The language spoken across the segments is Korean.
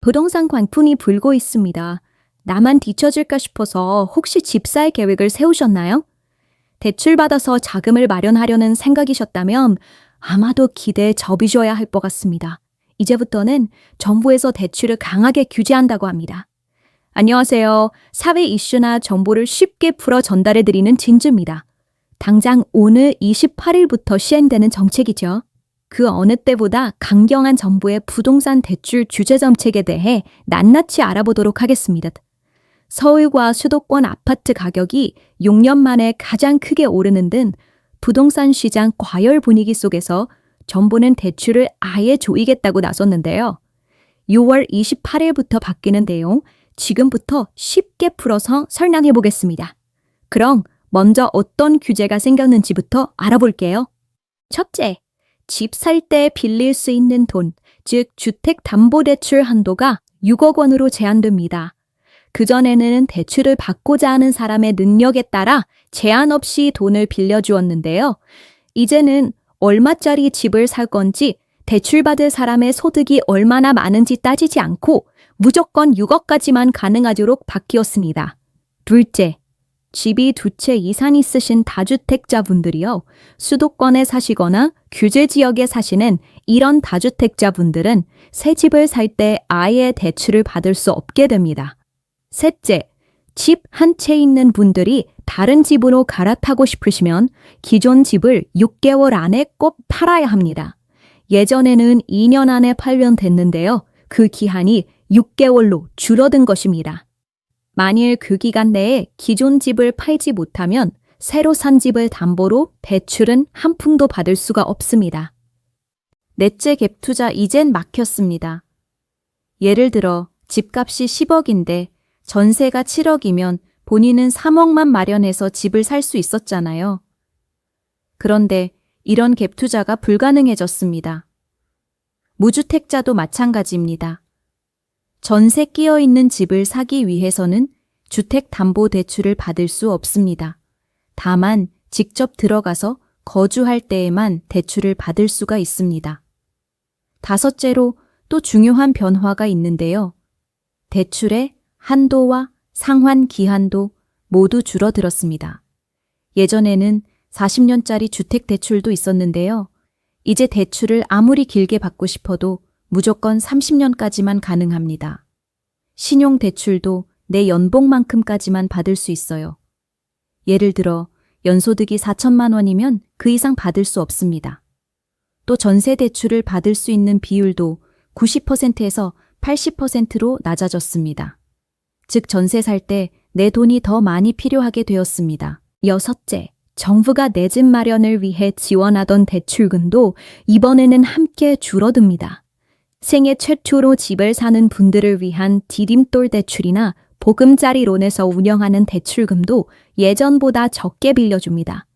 부동산 광풍이 불고 있습니다. 나만 뒤처질까 싶어서 혹시 집 살 계획을 세우셨나요? 대출받아서 자금을 마련하려는 생각이셨다면 아마도 기대에 접이셔야 할 것 같습니다. 이제부터는 정부에서 대출을 강하게 규제한다고 합니다. 안녕하세요. 사회 이슈나 정보를 쉽게 풀어 전달해 드리는 진주입니다. 당장 오늘 28일부터 시행되는 정책이죠. 그 어느 때보다 강경한 정부의 부동산 대출 규제 정책에 대해 낱낱이 알아보도록 하겠습니다. 서울과 수도권 아파트 가격이 6년 만에 가장 크게 오르는 등 부동산 시장 과열 분위기 속에서 정부는 대출을 아예 조이겠다고 나섰는데요. 6월 28일부터 바뀌는 내용 지금부터 쉽게 풀어서 설명해 보겠습니다. 그럼 먼저 어떤 규제가 생겼는지부터 알아볼게요. 첫째, 집 살 때 빌릴 수 있는 돈, 즉 주택담보대출 한도가 6억 원으로 제한됩니다. 그전에는 대출을 받고자 하는 사람의 능력에 따라 제한 없이 돈을 빌려주었는데요. 이제는 얼마짜리 집을 살 건지 대출받을 사람의 소득이 얼마나 많은지 따지지 않고 무조건 6억까지만 가능하도록 바뀌었습니다. 둘째, 집이 두 채 이상 있으신 다주택자분들이요. 수도권에 사시거나 규제 지역에 사시는 이런 다주택자분들은 새 집을 살 때 아예 대출을 받을 수 없게 됩니다. 셋째, 집 한 채 있는 분들이 다른 집으로 갈아타고 싶으시면 기존 집을 6개월 안에 꼭 팔아야 합니다. 예전에는 2년 안에 팔면 됐는데요. 그 기한이 6개월로 줄어든 것입니다. 만일 그 기간 내에 기존 집을 팔지 못하면 새로 산 집을 담보로 대출은 한 푼도 받을 수가 없습니다. 넷째 갭 투자 이젠 막혔습니다. 예를 들어 집값이 10억인데 전세가 7억이면 본인은 3억만 마련해서 집을 살 수 있었잖아요. 그런데 이런 갭 투자가 불가능해졌습니다. 무주택자도 마찬가지입니다. 전세 끼어 있는 집을 사기 위해서는 주택담보대출을 받을 수 없습니다. 다만 직접 들어가서 거주할 때에만 대출을 받을 수가 있습니다. 다섯째로 또 중요한 변화가 있는데요. 대출의 한도와 상환 기한도 모두 줄어들었습니다. 예전에는 40년짜리 주택 대출도 있었는데요. 이제 대출을 아무리 길게 받고 싶어도 무조건 30년까지만 가능합니다. 신용대출도 내 연봉만큼까지만 받을 수 있어요. 예를 들어 연소득이 4천만 원이면 그 이상 받을 수 없습니다. 또 전세 대출을 받을 수 있는 비율도 90%에서 80%로 낮아졌습니다. 즉 전세 살 때 내 돈이 더 많이 필요하게 되었습니다. 여섯째, 정부가 내 집 마련을 위해 지원하던 대출금도 이번에는 함께 줄어듭니다. 생애 최초로 집을 사는 분들을 위한 디딤돌 대출이나 보금자리론에서 운영하는 대출금도 예전보다 적게 빌려줍니다.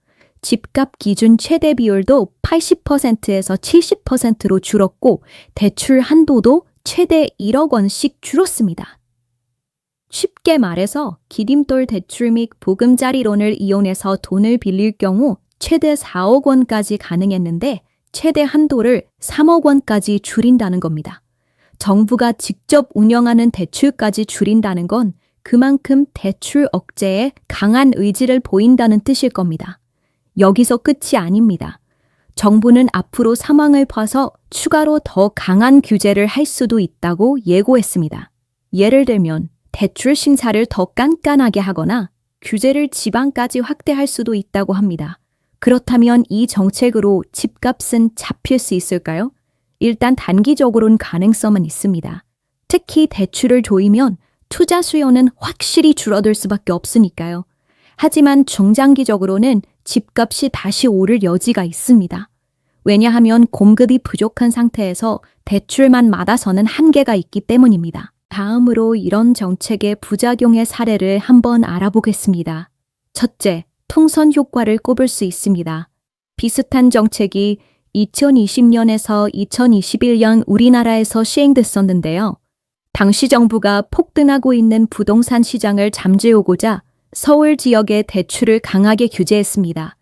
집값 기준 최대 비율도 80%에서 70%로 줄었고 대출 한도도 최대 1억 원씩 줄었습니다. 쉽게 말해서 기림돌 대출 및 보금자리론을 이용해서 돈을 빌릴 경우 최대 4억 원까지 가능했는데 최대 한도를 3억 원까지 줄인다는 겁니다. 정부가 직접 운영하는 대출까지 줄인다는 건 그만큼 대출 억제에 강한 의지를 보인다는 뜻일 겁니다. 여기서 끝이 아닙니다. 정부는 앞으로 상황을 봐서 추가로 더 강한 규제를 할 수도 있다고 예고했습니다. 예를 들면 대출 심사를 더 깐깐하게 하거나 규제를 지방까지 확대할 수도 있다고 합니다. 그렇다면 이 정책으로 집값은 잡힐 수 있을까요? 일단 단기적으로는 가능성은 있습니다. 특히 대출을 조이면 투자 수요는 확실히 줄어들 수밖에 없으니까요. 하지만 중장기적으로는 집값이 다시 오를 여지가 있습니다. 왜냐하면 공급이 부족한 상태에서 대출만 받아서는 한계가 있기 때문입니다. 다음으로 이런 정책의 부작용의 사례를 한번 알아보겠습니다. 첫째, 통선 효과를 꼽을 수 있습니다. 비슷한 정책이 2020년에서 2021년 우리나라에서 시행됐었는데요. 당시 정부가 폭등하고 있는 부동산 시장을 잠재우고자 서울 지역의 대출을 강하게 규제했습니다.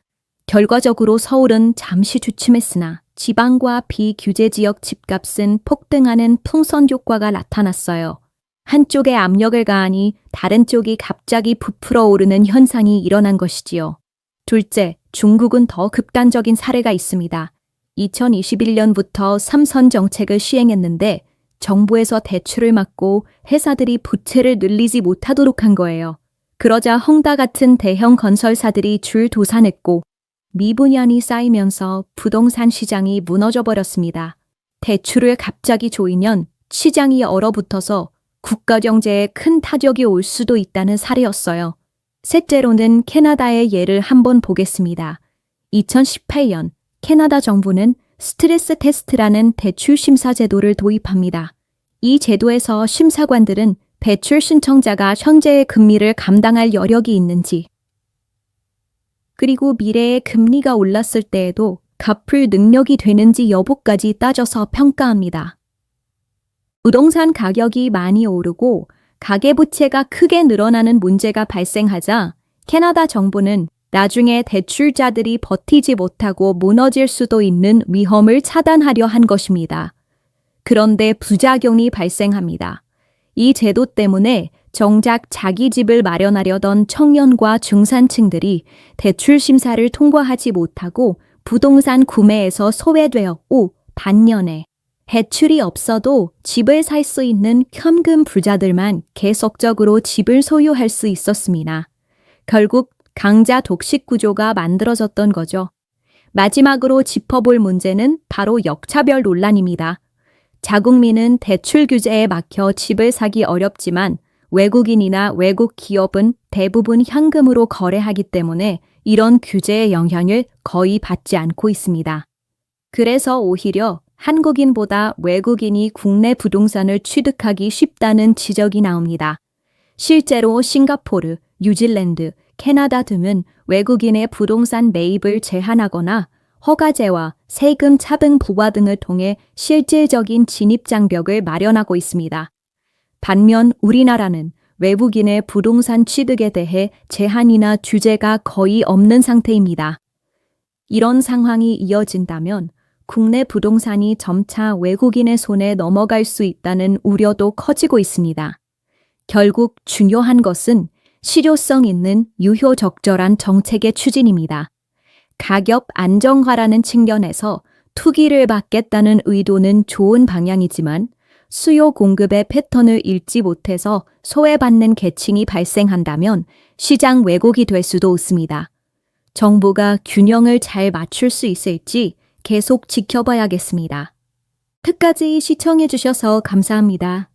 결과적으로 서울은 잠시 주춤했으나 지방과 비규제 지역 집값은 폭등하는 풍선 효과가 나타났어요. 한쪽에 압력을 가하니 다른 쪽이 갑자기 부풀어 오르는 현상이 일어난 것이지요. 둘째, 중국은 더 극단적인 사례가 있습니다. 2021년부터 삼선 정책을 시행했는데 정부에서 대출을 막고 회사들이 부채를 늘리지 못하도록 한 거예요. 그러자 헝다 같은 대형 건설사들이 줄 도산했고 미분양이 쌓이면서 부동산 시장이 무너져 버렸습니다. 대출을 갑자기 조이면 시장이 얼어붙어서 국가 경제에 큰 타격이 올 수도 있다는 사례였어요. 셋째로는 캐나다의 예를 한번 보겠습니다. 2018년 캐나다 정부는 스트레스 테스트라는 대출 심사 제도를 도입합니다. 이 제도에서 심사관들은 대출 신청자가 현재의 금리를 감당할 여력이 있는지, 그리고 미래에 금리가 올랐을 때에도 갚을 능력이 되는지 여부까지 따져서 평가합니다. 부동산 가격이 많이 오르고 가계부채가 크게 늘어나는 문제가 발생하자 캐나다 정부는 나중에 대출자들이 버티지 못하고 무너질 수도 있는 위험을 차단하려 한 것입니다. 그런데 부작용이 발생합니다. 이 제도 때문에 정작 자기 집을 마련하려던 청년과 중산층들이 대출 심사를 통과하지 못하고 부동산 구매에서 소외되었고 반년에 대출이 없어도 집을 살 수 있는 현금 부자들만 계속적으로 집을 소유할 수 있었습니다. 결국 강자 독식 구조가 만들어졌던 거죠. 마지막으로 짚어볼 문제는 바로 역차별 논란입니다. 자국민은 대출 규제에 막혀 집을 사기 어렵지만 외국인이나 외국 기업은 대부분 현금으로 거래하기 때문에 이런 규제의 영향을 거의 받지 않고 있습니다. 그래서 오히려 한국인보다 외국인이 국내 부동산을 취득하기 쉽다는 지적이 나옵니다. 실제로 싱가포르, 뉴질랜드, 캐나다 등은 외국인의 부동산 매입을 제한하거나 허가제와 세금 차등 부과 등을 통해 실질적인 진입 장벽을 마련하고 있습니다. 반면 우리나라는 외국인의 부동산 취득에 대해 제한이나 규제가 거의 없는 상태입니다. 이런 상황이 이어진다면 국내 부동산이 점차 외국인의 손에 넘어갈 수 있다는 우려도 커지고 있습니다. 결국 중요한 것은 실효성 있는 유효 적절한 정책의 추진입니다. 가격 안정화라는 측면에서 투기를 받겠다는 의도는 좋은 방향이지만 수요 공급의 패턴을 읽지 못해서 소외받는 계층이 발생한다면 시장 왜곡이 될 수도 있습니다. 정부가 균형을 잘 맞출 수 있을지 계속 지켜봐야겠습니다. 끝까지 시청해주셔서 감사합니다.